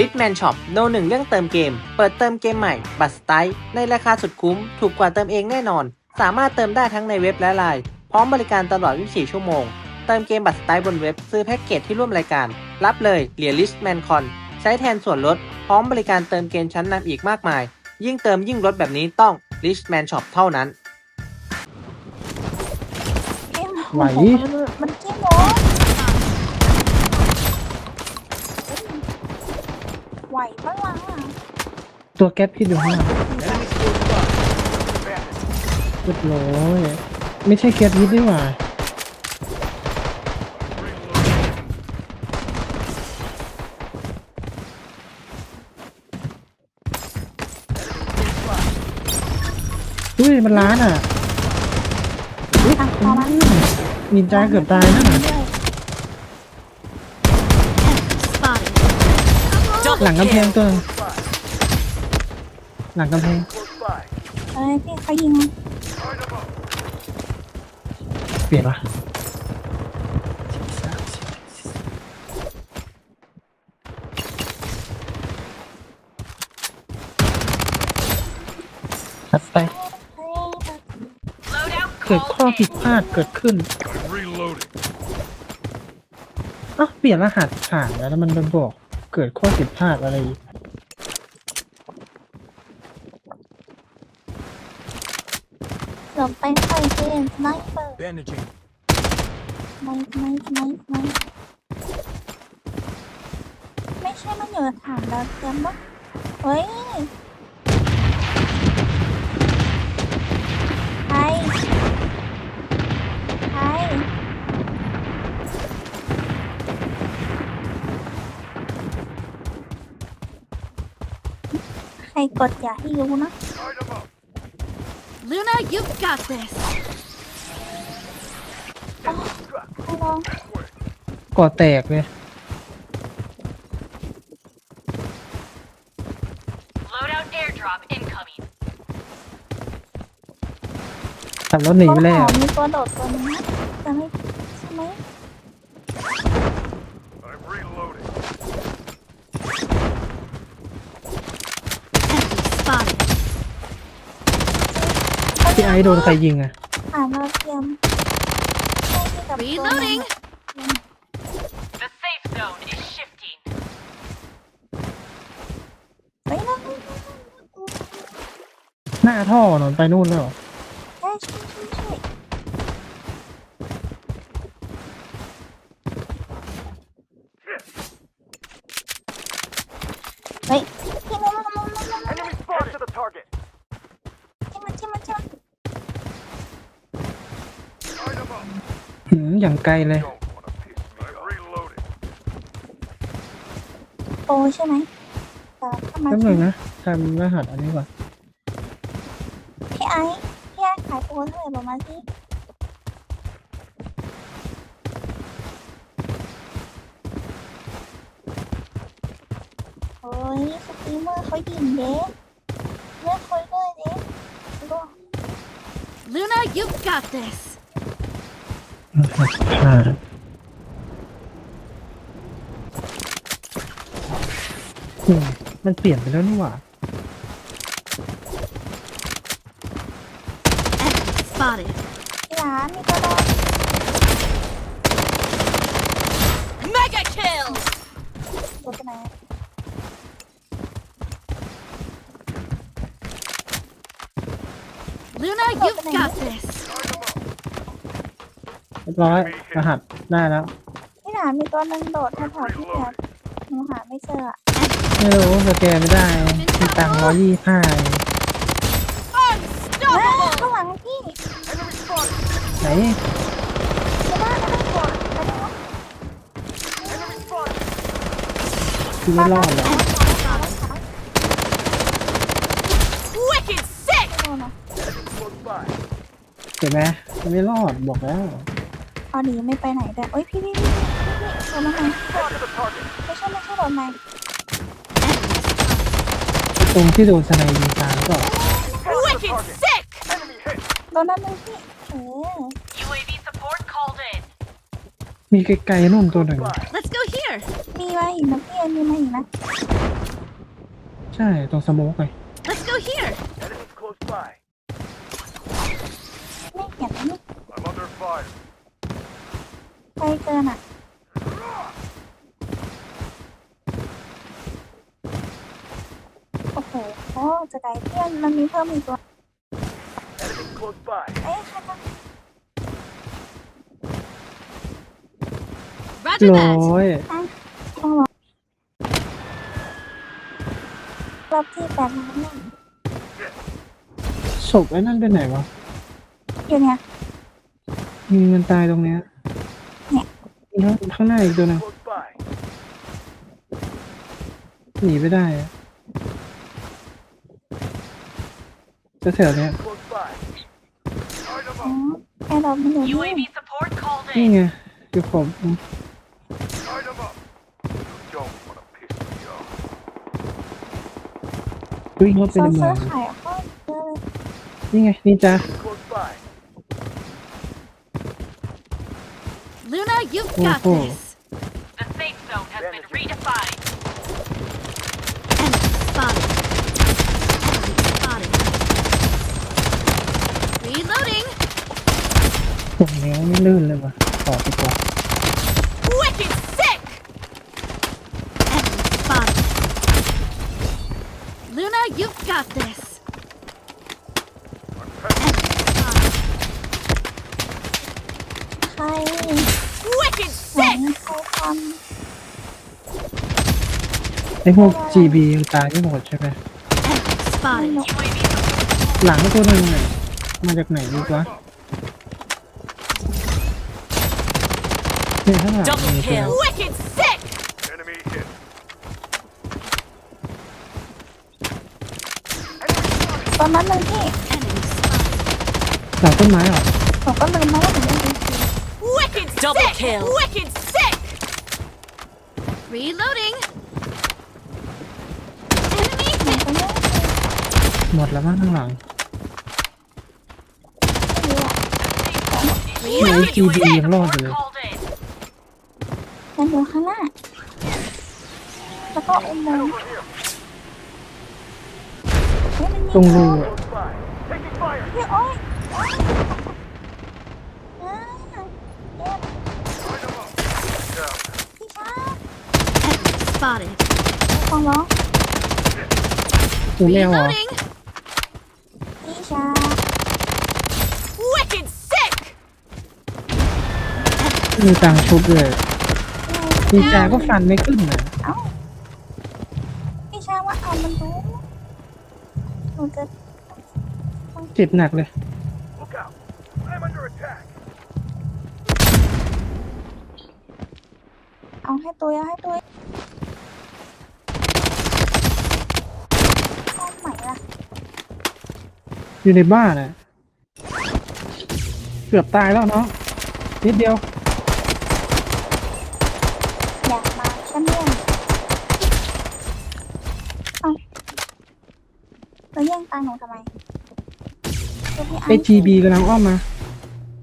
r i c h m a n Shop โนหนึ่งเรื่องเติมเกม เปิดเติมเกมใหม่ บัตรสไตล์ในราคาสุดคุ้ม ถูกกว่าเติมเองแน่นอน สามารถเติมได้ทั้งในเว็บและไลน์พร้อมบริการตลอด 24 ชั่วโมง เติมเกมบัตรสไตล์บนเว็บ ซื้อแพ็กเกจที่ร่วมรายการ รับเลยเหรียญ Richman Con ใช้แทนส่วนลด พร้อมบริการเติมเกมชั้นนำอีกมากมาย ยิ่งเติมยิ่งลดแบบนี้ต้อง Richman Shop เท่านั้น ไหว มันจิ้มโมไหวปะล่ะ ตัวแก๊ปพี่ดูข้างหลังเรียบร้อยไม่ใช่แก๊ปยิดนี่หว่าอุ้ยมันล้านอะอุ๊ยอะพอมันนินจาเกือบตายนะ Spotted. หลังกำแพงตัว หนึ่งหลังกำแพงเอ้ยพี่เขายิงเปลี่ยนวะชัดไป เฮ้ยเกิดข้อผิดพลาดเกิดขึ้น Reloading. อะเปลี่ยนรหัสผ่านแล้วแล้วมันเป็นบอก เกิดข้อผิดพลาดอะไรอีก หลบไปใส่เกมไนเปอร์ Bandaging. ไนไนไนไนไม่ใช่มันอยู่ฐานดาวเทียมปะเฮ้ยใครใครใครกดอย่าให้รู้นะ Luna, you've got this. ให้ลองก่อแตกเลย Loadout airdrop incoming. ขับรถหนีไปแล้วต้นหอมมีตัวโดดตัวนึงนะจะไม่ใช่ไหม I'm reloading. Enemy spotted. พี่ไอซ์โดนใครยิงอะอ่านเราเทียมให้ที่กับตัวนึง Reloading. The safe zone is shifting. เฮ้ยนะหน้าท่อนอนไปนู่นแล้วเหรอ ใช่ใช่ใช่ใช่เฮ้ยที่มันมันมันมันมัน Enemy spotted. to the target. ที่มันที่มันที่มัน Light 'em up. หืมอย่างไกลเลย Don't wanna piss me I'm reloading. โปใช่ไหมแต่ถ้ามาแป๊บนึงนะทำรหัสอันนี้ก่อนพี่ไอ้พี่ไอ้ขายโปเท่าไหร่บอกมาสิโอ้ยสตรีมเมอร์เขายิงเด้เลือกคุยด้วยเด้ดู Luna, you've got this. หัสผ่าอืมมันเปลี่ยนไปแล้วนี่หว่า Enemy spotted. หลานมีตัวโดน Mega kill. ตัวไปไหนอะ Luna, you've got this. เรียบร้อยรหัสได้แล้วพี่หลานมีตัวหนึงโดดแถวๆที่แบบหนูหาไม่เจออะไม่รู้สแกนไม่ได้มีตังร้อยยี่ห้าเฮ้ย Unstoppable. ข้างหลังพี่ไหนจะบ้าจะไม่กดไปดูวะคือไม่รอดแล้ว Wicked sick. ไม่โดนเหรอ Close by. เห็นไหมมันไม่รอดบอกแล้ว เอาหนีไม่ไปไหนแต่โอ้ยพี่พี่พี่พี่โดนมาไหมไม่ใช่ไม่ใช่โดนไหมตรงที่โดนสไนยิงตามก็ Wicked sick. โดนนั่นเลยพี่เออ UAV support called in. มีไกลๆนู่นตัวหนึ่ง Let's go here. มีมาอีกนะพี่มีมาอีกนะใช่ตรงสโมกเลย Let's go here. Enemies close by. ไม่เห็น I'm under fire. ไก ลเกินอะโอ้โหโอ้จะไกลเพื่อนมันมีเพิ่มอีกตัว Enemies close by. เอ้ยใครท Roger ร้ that. อยำต้องรอรอบที่แปดล้านหนึ่งศพไอ้นั่นเป็นไหนวะอยู่เนี่ย มีมันตายตรงเนี้ยเนี่ยแล้ว ข้างหน้าอีกตัวหนึง Close by. หนีไปได้อะจะแถวๆเนี้ย Close by. Start them อ๋อ up. ไอ้เราไม่อยู่นี่ UAV support called นี่ in. ไงคือผม Start them up. You don't want to piss me off. วิ่งเข้าไปโซในนเมืเสื้อองขายข้าวเยอะเลยนี่ไงนี่จ้า Close by. Luna, you've Oh, got oh. this. The safe zone has been redefined. Enemy spotted. Enemy spotted. Reloading. ตรงนี้ไม่ลื่นเลยวะต่อดีกว่า Wicked ไหน sick. ใครทไอ้พวก GB ยังตายไม่หมดใช่ไหม Enemy spotted. UAV หลังตัวหนึ่งเนี่ยมาจากไหนดีวะเนี่ยข้างหลัง Double มีตัว kill. Wicked sick. Enemy hit. ำตอนนั้นเลยพี่ Enemy spotted. หลังต้นไม้เหรอผมก็ลืมมาว่าผมยังดี Wicked Double sick. kill. Wicked sick. Reloading. Enemy ผม hit. ก็ไม่หมดแล้วมั้งข้างหลังรู้อะไอ้ GB ยังรอดอยู่เลย Called in. มันอยู่ข้างหน้า แล้วก็อุโมงค์ Over here. เฮ้ยมันยิงตรงรูเราอะ Close by. Taking fire. พี่โอ้ยโอ๊ยอ่าเจ็บ Start them up. Down. พี่ช้า Enemy spotted. ฟังร้องกูไม่เอาเหรอ Reloading. พี่ช้า Wicked sick. มีตังค์ชุบเลยดีจาก็ฟันไม่ขึ้นนะเอ้าพี่ช้าว่าเอามันรู้หนูจะเจ็บหนักเลย Look out. I'm under attack. เอาให้ตัวเอาให้ตัวห้องไหนล่ะ อยู่ในบ้านน่ะ เกือบตายแล้วเนาะนิดเดียว อยากมาแค่เนี่ยเอาแล้วแย่งตังค์หนูทำไมชุดพี่ไอไอซ์จีบีกำลังอ้อมมา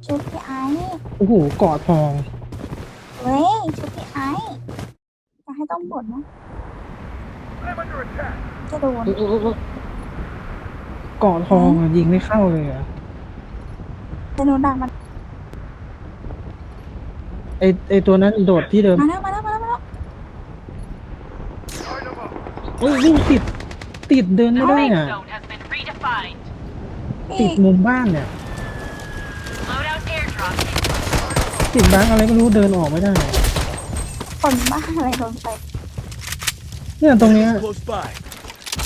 ชุดพี่ไอซ์โอ้โหเกาะทอง เว้ย ชุดพี่ไอซ์จะให้ต้องบ่นนะ I'm under attack. จะโดน เออเออเออ เกาะทองอะยิงไม่เข้าเลยอะจะหนูดักมันไอไอตัวนั้นโดดที่เดิมมาแล้วมาแล้วมาแล้วมาแล้ว Start them up. โอ้ยวิ่งติดติดเดิน The ไม่ได้ safe อะ zone has been redefined. ติพี่ดมุมบ้านเนี่ย Loadout airdrop. ติดบ้านอะไรไม่รู้เดินออกไม่ได้ คนบ้าอะไรโดนไปเนี่ยตรงเนี้ย Close by.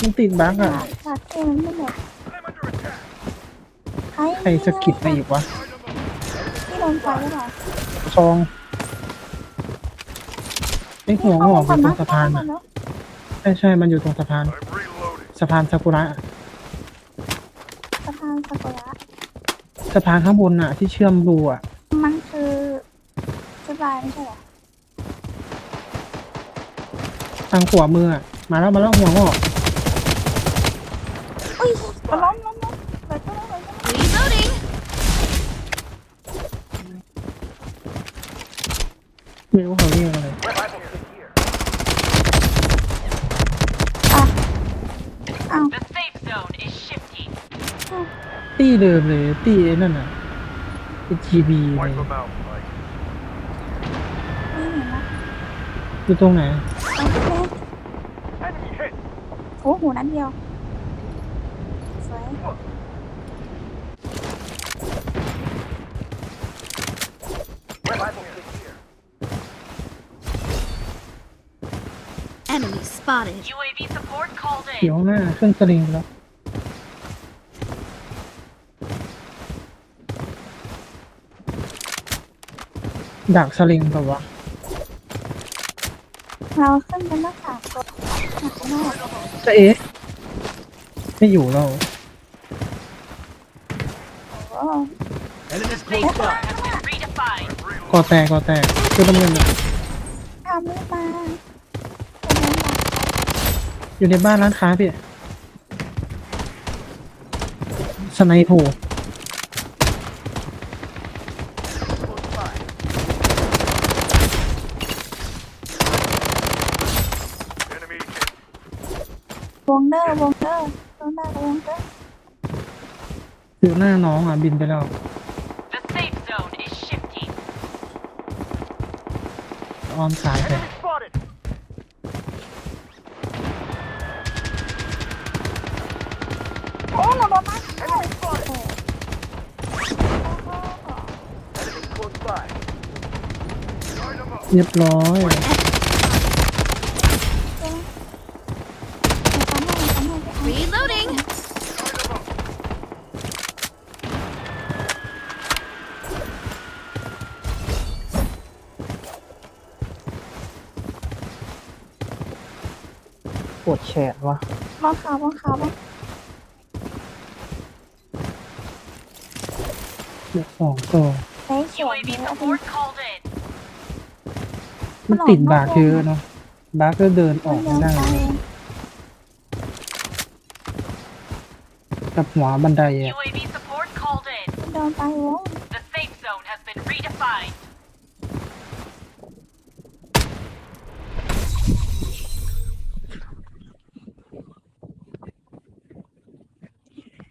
มันติดบั๊กอะขาดเกมไม่หมด I'm under attack. ใครใครสะกิดไปอีกวะ Start them up. พี่โดนไฟหรือเปล่าทองไอหัวงอกอยู่ตรงสะพานอะอะใช่ใช่มันอยู่ตรงสะพาน I'm reloading. สะพานซากุระสะพานซากุระสะพานข้างบนอะที่เชื่อมรูอะมันคือสบายไม่ใช่เหรอทางขวามืออะมาแล้วมาแล้วหัวงอก ไม่รู้เขาเรียกอะไร The safe zone is shifting. ตี้เดิมเลยตี้ไอ้นั่นอ่ะไอ้ GB เลย Wipe them out, Mike. นี่เห็นละอยู่ตรงไหน ตรงที่เล็ก Enemy hit! โอ้โหนั้นเดียวสวย Look, spotted. UAV support called เขียว in. หน้าเครื่องสลิงแล้ว ดักสลิงแบบวะเราขึ้นเป็นนักสามคนหนักมากจะเอ๊ะไม่อยู่แล้ว โอ้ Safe zone has been redefined. กอแตกกอแตกคือน้ำเงินอะ ทำไม่มาเป็นยังไง อยู่ในบ้านร้านค้าพี่สไนโผล่ Close by. Enemy hit. วงเดอร์วงเดอร์วงเดอร์วงเดอร์อยู่หน้าน้องอะบินไปแล้ว The safe zone is shifting. ออมสายไป เรียบร้อย Reloading. Line them up. ปวดแขนวะมองขาวมองขาวมองเลือดสองตัวใช้เขียว UAV เยอะ support called in. มันติดบาร์เยอะเนาะบาร์ก็เดินออกเดิไม่นได้ไปกับหัวบันไดอะ UAV support called in. เดินไปวง The safe zone has been redefined.